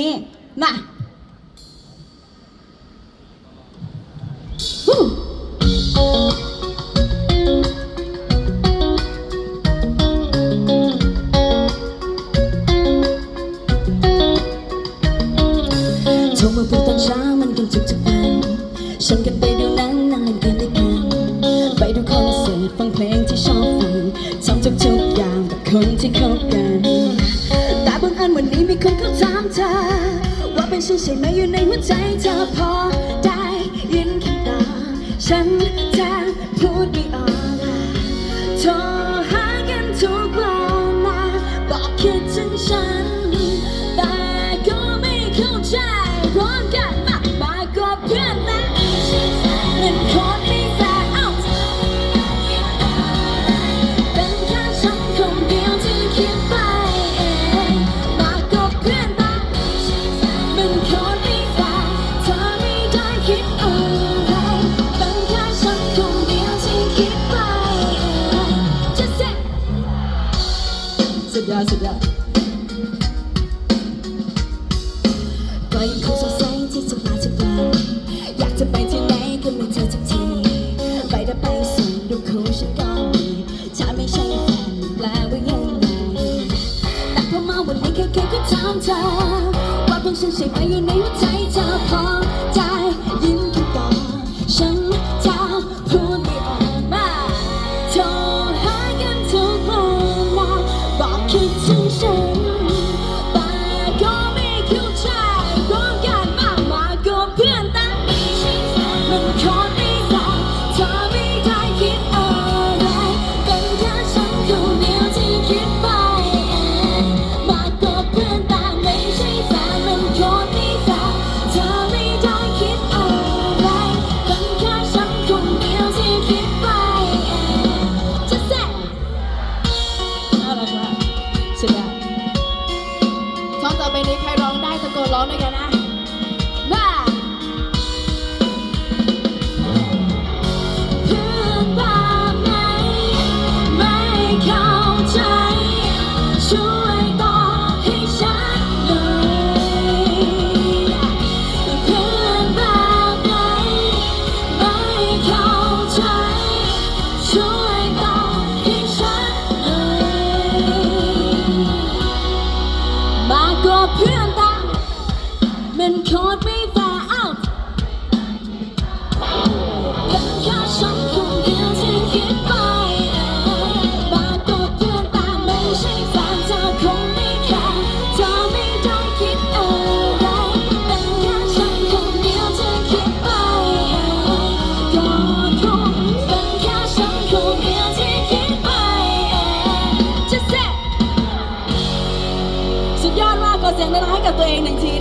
นี่มาฮู้โทรมาพูดตอนเช้ามันกันทุกทุกวันฉันกันไปดูหนังนั่งเล่นกันด้วยกัน ไปดูคอนเสิร์ตฟังเพลงที่ชอบฟังทำทุกๆอย่างกับคนที่คบกั ถามเธอ ว่าเป็นฉันใช่ไหมอยู่ในหัวใจเธอพอได้ยินคำตอบฉันจะพูดไดยอดสุดยอดก็ยังคงสงสัยที่จะมาจากบ้านอยากจะไปที่ไหนก็ไม่เจอสักทีไปได้ไปส่งดูคู่ฉันก็มีถ้าไม่ใช่แฟนแปลว่ายังไงแต่พอมาวันนี้แค่แค่ก็ถามเธอว่าเป็นฉันใช่ไหมอยู่ในหัวใจเธอพอ บอก ตะโกนร้องด้วยกันนะ มันโคตรไม่แฟร์อ้าวเป็นแค่ฉันคนเดียวที่คิดไปเองมากกว่าเพื่อนต่าไม่ใช่แฟนเธอคงไม่แคร์เธอไม่ได้คิดอะไรเป็นแค่ฉันคนเดียวที่คิดไปเองก็คงเป็นแค่ฉันคนเดียวที่คิดไปเองจะเสร็จสุดยอดมากขอเสียงดังๆให้กับตัวเองหนึ่งที